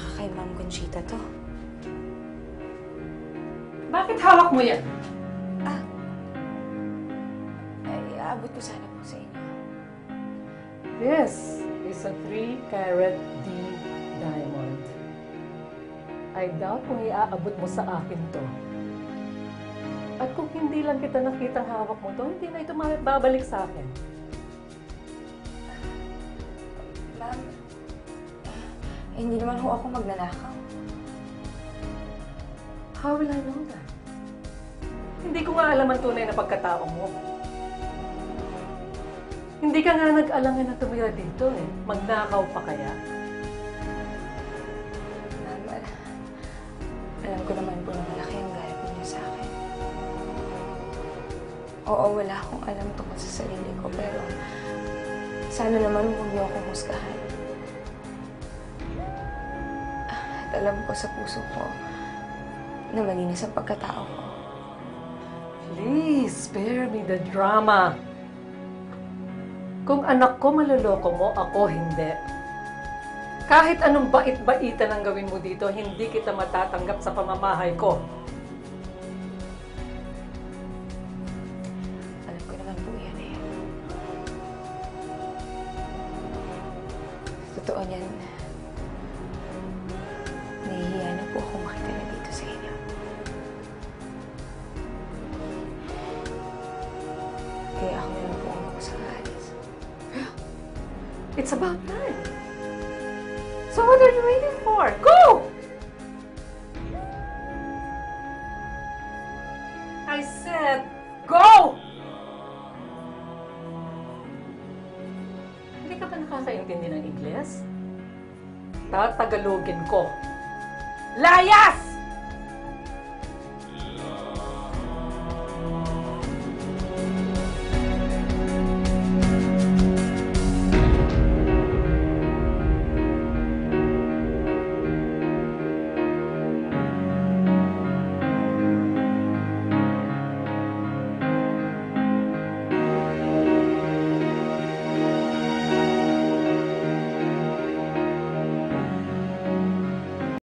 Baka kay Ma'am Conchita to. Bakit hawak mo yan? Ah. Ay, aabot ko sana po sa inyo. This is a 3-carat D diamond. I doubt kung iaabot mo sa akin to. At kung hindi lang kita nakitang hawak mo to, hindi na ito babalik sa akin. Hindi naman ho ako magnanakaw. How will I know that? Hindi ko nga alam ang tunay na pagkatao mo. Hindi ka nga nag-alangan na tumira dito eh. Magnakaw pa kaya? Ma'am, al- alam ko naman po na malaki ang galit niyo sa akin. Oo, wala akong alam tungkol sa sarili ko, pero sana naman huwag niyo akong husgahan. At alam ko sa puso ko na malinis ang pagkatao ko. Please, spare me the drama. Kung anak ko maloloko mo, ako hindi. Kahit anong bait-baitan ang gawin mo dito, hindi kita matatanggap sa pamamahay ko. Alam ko naman po yan eh. Totoo niyan. It's about time. So what are you waiting for? Go! I said, go! Hindi ka ba nakakaintindi ng Ingles? Tatagalogin ko. Layas!